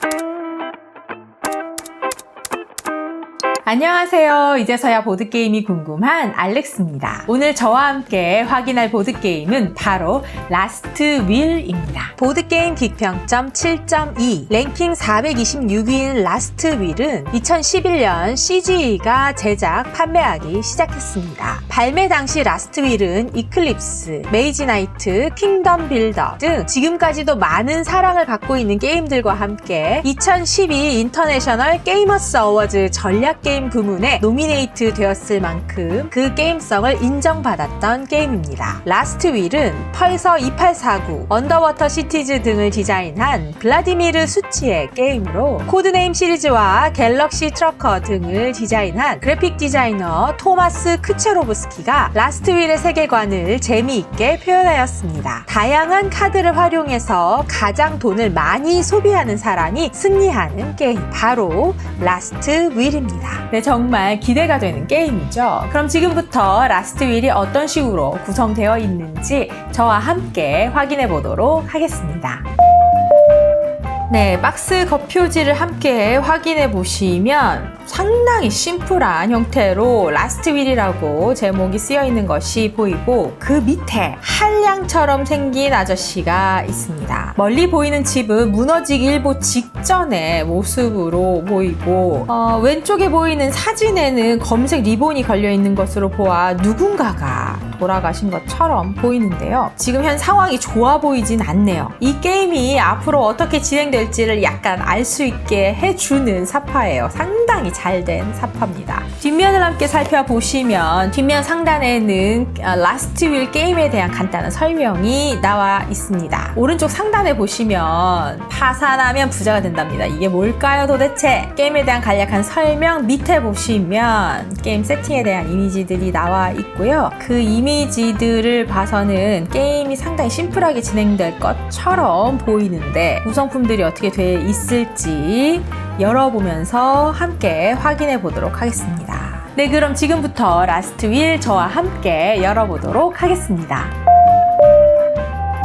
Thank you. 안녕하세요. 이제서야 보드게임이 궁금한 알렉스입니다. 오늘 저와 함께 확인할 보드게임은 바로 라스트 윌입니다. 보드게임 빅평점 7.2, 랭킹 426위인 라스트 윌은 2011년 CGE가 제작, 판매하기 시작했습니다. 발매 당시 라스트 윌은 이클립스, 메이지 나이트, 킹덤 빌더 등 지금까지도 많은 사랑을 받고 있는 게임들과 함께 2012 인터내셔널 게이머스 어워즈 전략 게임 부문에 노미네이트 되었을 만큼 그 게임성을 인정받았던 게임입니다. 라스트 윌은 펄서 2849, 언더워터 시티즈 등을 디자인한 블라디미르 수치의 게임으로 코드네임 시리즈와 갤럭시 트러커 등을 디자인한 그래픽 디자이너 토마스 크체로브스키가 라스트 윌의 세계관을 재미있게 표현하였습니다. 다양한 카드를 활용해서 가장 돈을 많이 소비하는 사람이 승리하는 게임 바로 라스트 윌입니다. 네, 정말 기대가 되는 게임이죠. 그럼 지금부터 라스트 윌이 어떤 식으로 구성되어 있는지 저와 함께 확인해 보도록 하겠습니다. 네, 박스 겉표지를 함께 확인해 보시면 상당히 심플한 형태로 라스트 윌이라고 제목이 쓰여 있는 것이 보이고 그 밑에 한량처럼 생긴 아저씨가 있습니다. 멀리 보이는 집은 무너지기 일보 직전의 모습으로 보이고 어, 왼쪽에 보이는 사진에는 검색 리본이 걸려 있는 것으로 보아 누군가가 돌아가신 것처럼 보이는데요. 지금 현 상황이 좋아 보이진 않네요. 이 게임이 앞으로 어떻게 진행될지를 약간 알 수 있게 해주는 사파예요. 상당히 잘 된 사파입니다. 뒷면을 함께 살펴보시면 뒷면 상단에는 어, 라스트 윌 게임에 대한 간단한 설명이 나와 있습니다. 오른쪽 상단에 보시면 파산하면 부자가 된답니다. 이게 뭘까요 도대체? 게임에 대한 간략한 설명 밑에 보시면 게임 세팅에 대한 이미지들이 나와 있고요. 그 이미지들을 봐서는 게임이 상당히 심플하게 진행될 것처럼 보이는데 구성품들이 어떻게 돼 있을지 열어보면서 함께 확인해 보도록 하겠습니다. 네, 그럼 지금부터 라스트 윌 저와 함께 열어보도록 하겠습니다.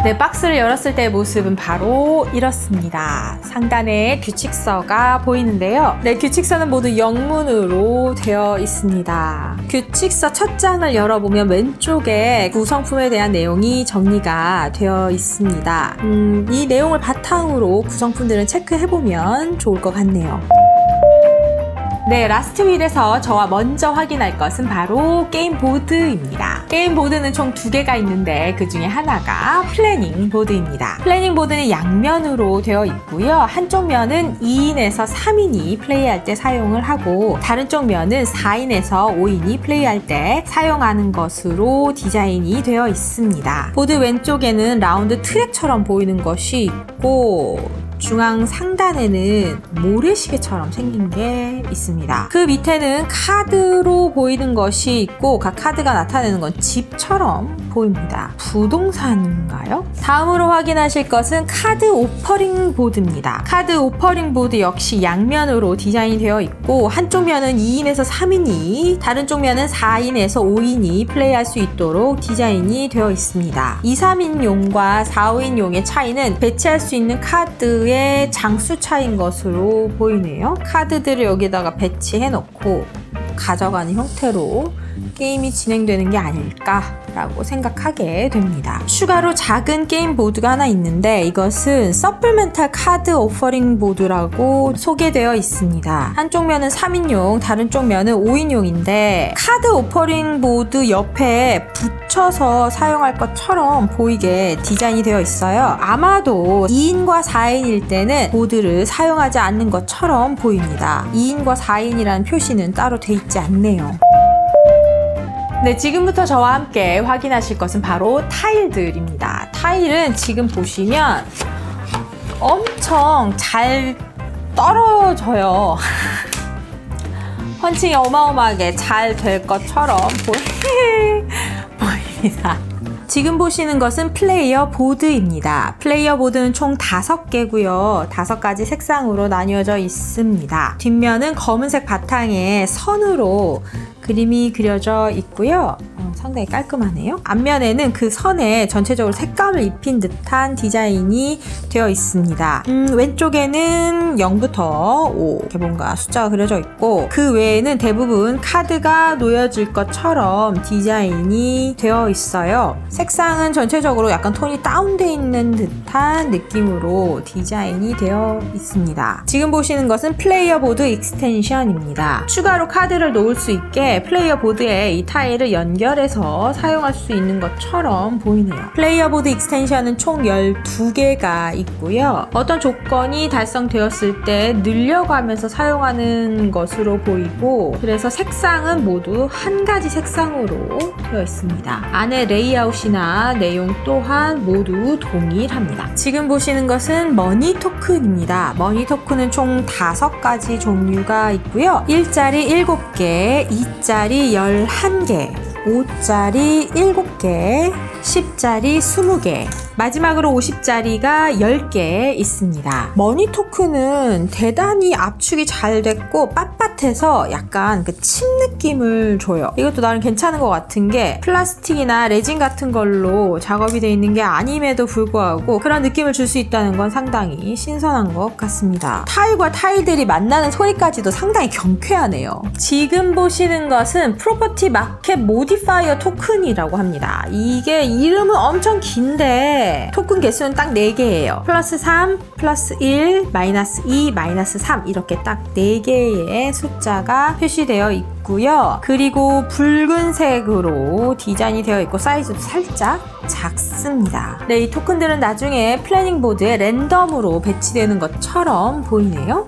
네, 박스를 열었을 때의 모습은 바로 이렇습니다. 상단에 규칙서가 보이는데요. 네, 규칙서는 모두 영문으로 되어 있습니다. 규칙서 첫 장을 열어보면 왼쪽에 구성품에 대한 내용이 정리가 되어 있습니다. 음, 이 내용을 바탕으로 구성품들은 체크해보면 좋을 것 같네요. 네, 라스트 윌에서 저와 먼저 확인할 것은 바로 게임 보드입니다. 게임 보드는 총 두 개가 있는데 그 중에 하나가 플래닝 보드입니다. 플래닝 보드는 양면으로 되어 있고요. 한쪽 면은 2인에서 3인이 플레이할 때 사용을 하고 다른 쪽 면은 4인에서 5인이 플레이할 때 사용하는 것으로 디자인이 되어 있습니다. 보드 왼쪽에는 라운드 트랙처럼 보이는 것이 있고 중앙 상단에는 모래시계처럼 생긴 게 있습니다. 그 밑에는 카드로 보이는 것이 있고 각 카드가 나타내는 건 집처럼 보입니다. 부동산인가요? 다음으로 확인하실 것은 카드 오퍼링 보드입니다. 카드 오퍼링 보드 역시 양면으로 디자인이 되어 있고 한쪽 면은 2인에서 3인이 다른 쪽 면은 4인에서 5인이 플레이할 수 있도록 디자인이 되어 있습니다. 2, 3인용과 4, 5인용의 차이는 배치할 수 있는 카드 의 장수 차인 것으로 보이네요. 카드들을 여기다가 배치해 놓고 가져가는 형태로 게임이 진행되는 게 아닐까라고 생각하게 됩니다. 추가로 작은 게임 보드가 하나 있는데 이것은 서플멘탈 카드 오퍼링 보드라고 소개되어 있습니다. 한쪽 면은 3인용, 다른 쪽 면은 5인용인데 카드 오퍼링 보드 옆에 붙여서 사용할 것처럼 보이게 디자인이 되어 있어요. 아마도 2인과 4인일 때는 보드를 사용하지 않는 것처럼 보입니다. 2인과 4인이라는 표시는 따로 돼 있지 않네요. 네, 지금부터 저와 함께 확인하실 것은 바로 타일들입니다. 타일은 지금 보시면 엄청 잘 떨어져요. 펀칭이 어마어마하게 잘 될 것처럼 보입니다. 지금 보시는 것은 플레이어 보드입니다. 플레이어 보드는 총 5개고요. 5가지 색상으로 나뉘어져 있습니다. 뒷면은 검은색 바탕에 선으로 그림이 그려져 있고요. 어, 상당히 깔끔하네요. 앞면에는 그 선에 전체적으로 색감을 입힌 듯한 디자인이 되어 있습니다. 음, 왼쪽에는 0부터 5 이렇게 뭔가 숫자가 그려져 있고 그 외에는 대부분 카드가 놓여질 것처럼 디자인이 되어 있어요. 색상은 전체적으로 약간 톤이 다운돼 있는 듯한 느낌으로 디자인이 되어 있습니다. 지금 보시는 것은 플레이어 보드 익스텐션입니다. 추가로 카드를 놓을 수 있게 플레이어 보드에 이 타일을 연결해서 사용할 수 있는 것처럼 보이네요. 플레이어 보드 익스텐션은 총 12개가 있고요. 어떤 조건이 달성되었을 때 늘려가면서 사용하는 것으로 보이고 그래서 색상은 모두 한 가지 색상으로 되어 있습니다. 안에 레이아웃이나 내용 또한 모두 동일합니다. 지금 보시는 것은 머니 토큰입니다. 머니 토큰은 총 5가지 종류가 있고요. 1짜리 7개, 2 짜리 11개, 5짜리 7개, 10짜리 20개, 마지막으로 50짜리가 10개 있습니다. 머니 토큰은 대단히 압축이 잘 됐고 빳빳해서 약간 그 침 느낌을 줘요. 이것도 나름 괜찮은 것 같은 게 플라스틱이나 레진 같은 걸로 작업이 되어 있는 게 아님에도 불구하고 그런 느낌을 줄 수 있다는 건 상당히 신선한 것 같습니다. 타일과 타일들이 만나는 소리까지도 상당히 경쾌하네요. 지금 보시는 것은 프로퍼티 마켓 모디 파이어 토큰이라고 합니다. 이게 이름은 엄청 긴데 토큰 개수는 딱 4개예요. 플러스 3, 플러스 1, 마이너스 2, 마이너스 3 이렇게 딱 4개의 숫자가 표시되어 있고요. 그리고 붉은색으로 디자인이 되어 있고 사이즈도 살짝 작습니다. 네, 이 토큰들은 나중에 플래닝 보드에 랜덤으로 배치되는 것처럼 보이네요.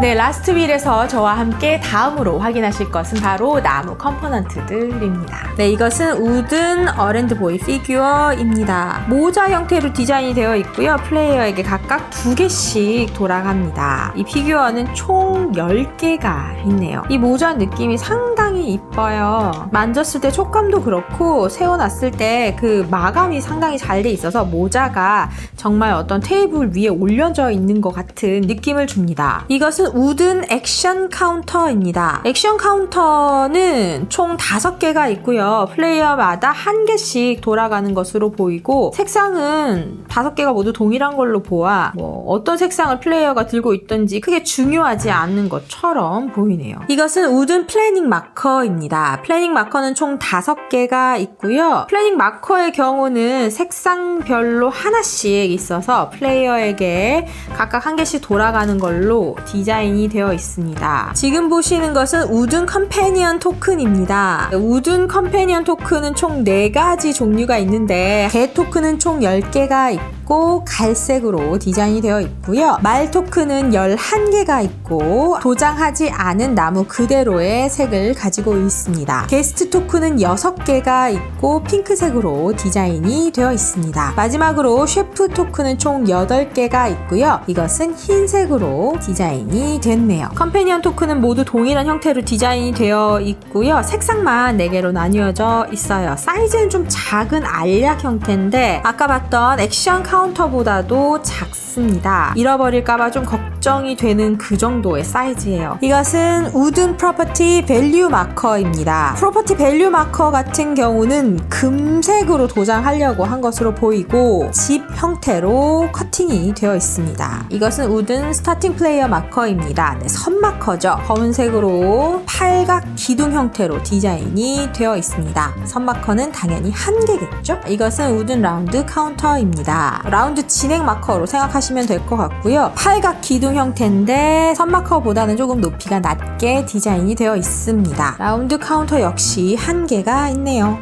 네, 라스트 윌에서 저와 함께 다음으로 확인하실 것은 바로 나무 컴포넌트들입니다. 네, 이것은 우든 어랜드보이 피규어입니다. 모자 형태로 디자인이 되어 있고요. 플레이어에게 각각 두 개씩 돌아갑니다. 이 피규어는 총 10개가 있네요. 이 모자 느낌이 상당히 이뻐요. 만졌을 때 촉감도 그렇고 세워놨을 때 그 마감이 상당히 잘 돼 있어서 모자가 정말 어떤 테이블 위에 올려져 있는 것 같은 느낌을 줍니다. 이것은 우든 액션 카운터입니다. 액션 카운터는 총 5개가 있고요. 플레이어마다 한 개씩 돌아가는 것으로 보이고 색상은 5개가 모두 동일한 걸로 보아 뭐 어떤 색상을 플레이어가 들고 있든지 크게 중요하지 않는 것처럼 보이네요. 이것은 우든 플래닝 마커입니다. 플래닝 마커는 총 5개가 있고요. 플래닝 마커의 경우는 색상별로 하나씩 있어서 플레이어에게 각각 한 개씩 돌아가는 걸로 디자인이 되어 있습니다. 지금 보시는 것은 우든 컴패니언 토큰입니다. 우든 컴 패니언 토큰은 총 4가지 종류가 있는데 개 토큰은 총 10개가 있고 갈색으로 디자인이 되어 있고요. 말 토큰은 11개가 있고 도장하지 않은 나무 그대로의 색을 가지고 있습니다. 게스트 토큰은 6개가 있고 핑크색으로 디자인이 되어 있습니다. 마지막으로 셰프 토큰은 총 8개가 있고요. 이것은 흰색으로 디자인이 됐네요. 컴패니언 토큰은 모두 동일한 형태로 디자인이 되어 있고요. 색상만 4개로 나뉘어져 있어요. 사이즈는 좀 작은 알약 형태인데 아까 봤던 액션 카운 터보다도 작습니다. 잃어버릴까봐 좀 걱정이 되는 그 정도의 사이즈예요. 이것은 우든 프로퍼티 밸류 마커입니다. 프로퍼티 밸류 마커 같은 경우는 금색으로 도장하려고 한 것으로 보이고 집 형태로 커팅이 되어 있습니다. 이것은 우든 스타팅 플레이어 마커입니다. 네, 선 마커죠. 검은색으로 팔각 기둥 형태로 디자인이 되어 있습니다. 선 마커는 당연히 한 개겠죠? 이것은 우든 라운드 카운터입니다. 라운드 진행 마커로 생각하시면 될 것 같고요. 팔각 기둥 형태인데 선 마커보다는 조금 높이가 낮게 디자인이 되어 있습니다. 라운드 카운터 역시 한 개가 있네요.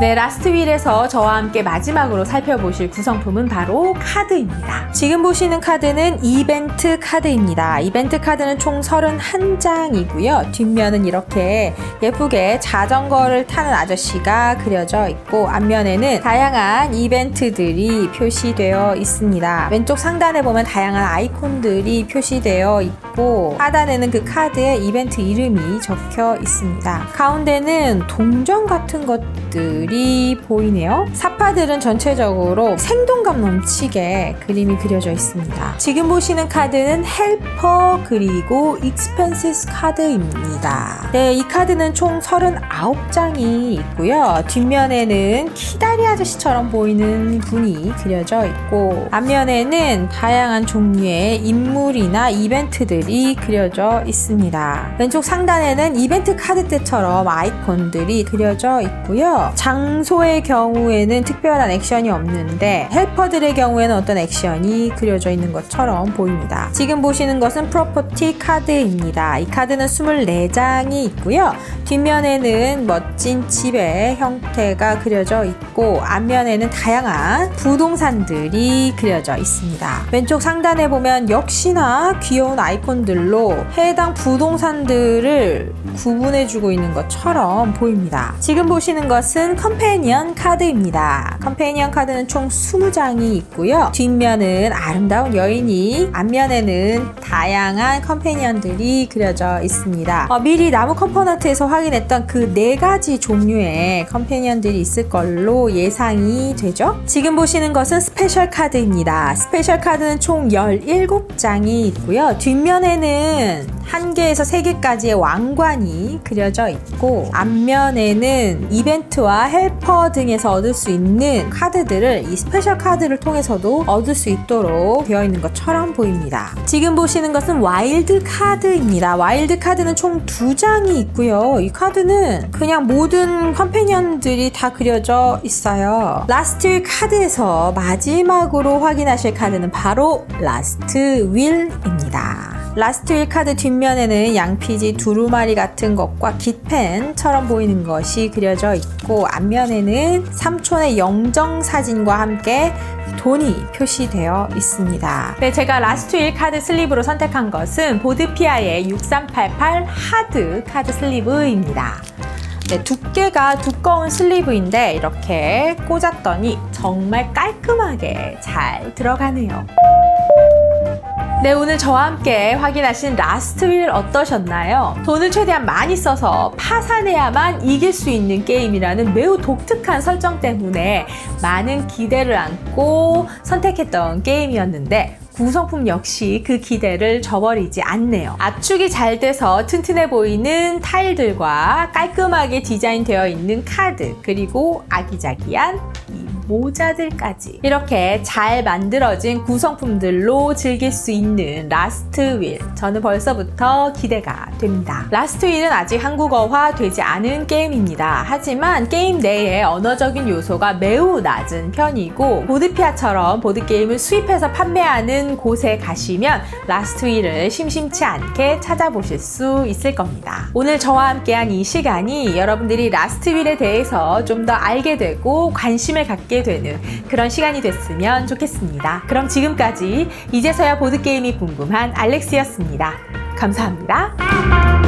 네, 라스트 윌에서 저와 함께 마지막으로 살펴보실 구성품은 바로 카드입니다. 지금 보시는 카드는 이벤트 카드입니다. 이벤트 카드는 총 31장이고요. 뒷면은 이렇게 예쁘게 자전거를 타는 아저씨가 그려져 있고 앞면에는 다양한 이벤트들이 표시되어 있습니다. 왼쪽 상단에 보면 다양한 아이콘들이 표시되어 있고 하단에는 그 카드에 이벤트 이름이 적혀 있습니다. 가운데는 동전 같은 것들 사파들이 보이네요. 사파들은 전체적으로 생동감 넘치게 그림이 그려져 있습니다. 지금 보시는 카드는 헬퍼 그리고 익스펜시스 카드입니다. 네, 이 카드는 총 39장이 있고요. 뒷면에는 키다리 아저씨처럼 보이는 분이 그려져 있고 앞면에는 다양한 종류의 인물이나 이벤트들이 그려져 있습니다. 왼쪽 상단에는 이벤트 카드 때처럼 아이콘들이 그려져 있고요. 장소의 경우에는 특별한 액션이 없는데 헬퍼들의 경우에는 어떤 액션이 그려져 있는 것처럼 보입니다. 지금 보시는 것은 프로퍼티 카드입니다. 이 카드는 24장이 있고요. 뒷면에는 멋진 집의 형태가 그려져 있고 앞면에는 다양한 부동산들이 그려져 있습니다. 왼쪽 상단에 보면 역시나 귀여운 아이콘들로 해당 부동산들을 구분해주고 있는 것처럼 보입니다. 지금 보시는 것은 컴패니언 카드입니다. 컴패니언 카드는 총 20장이 있고요. 뒷면은 아름다운 여인이, 앞면에는 다양한 컴패니언들이 그려져 있습니다. 어, 미리 나무 컴포넌트에서 확인했던 그 네 가지 종류의 컴패니언들이 있을 걸로 예상이 되죠. 지금 보시는 것은 스페셜 카드입니다. 스페셜 카드는 총 17장이 있고요. 뒷면에는 한 개에서 세 개까지의 왕관이 그려져 있고 앞면에는 이벤트와 헬퍼 등에서 얻을 수 있는 카드들을 이 스페셜 카드를 통해서도 얻을 수 있도록 되어 있는 것처럼 보입니다. 지금 보시는 것은 와일드 카드입니다. 와일드 카드는 총 두 장이 있고요. 이 카드는 그냥 모든 컴패니언들이 다 그려져 있어요. 라스트 카드에서 마지막으로 확인하실 카드는 바로 라스트 윌입니다. 라스트 윌 카드 뒷면에는 양피지 두루마리 같은 것과 깃펜처럼 보이는 것이 그려져 있고 앞면에는 삼촌의 영정 사진과 함께 돈이 표시되어 있습니다. 네, 제가 라스트 윌 카드 슬리브로 선택한 것은 보드피아의 6388 하드 카드 슬리브입니다. 네, 두께가 두꺼운 슬리브인데 이렇게 꽂았더니 정말 깔끔하게 잘 들어가네요. 네, 오늘 저와 함께 확인하신 라스트 윌 어떠셨나요? 돈을 최대한 많이 써서 파산해야만 이길 수 있는 게임이라는 매우 독특한 설정 때문에 많은 기대를 안고 선택했던 게임이었는데 구성품 역시 그 기대를 저버리지 않네요. 압축이 잘 돼서 튼튼해 보이는 타일들과 깔끔하게 디자인되어 있는 카드, 그리고 아기자기한 이 모자들까지 이렇게 잘 만들어진 구성품들로 즐길 수 있는 라스트 윌 저는 벌써부터 기대가 됩니다. 라스트 윌은 아직 한국어화 되지 않은 게임입니다. 하지만 게임 내에 언어적인 요소가 매우 낮은 편이고 보드피아처럼 보드게임을 수입해서 판매하 는 곳에 가시면 라스트 윌을 심심치 않게 찾아보실 수 있을 겁니다 오늘 저와 함께한 이 시간이 여러분들이 라스트 윌에 대해서 좀 더 알게 되고 관심을 갖게 되는 그런 시간이 됐으면 좋겠습니다. 그럼 지금까지 이제서야 보드게임이 궁금한 알렉스였습니다. 감사합니다.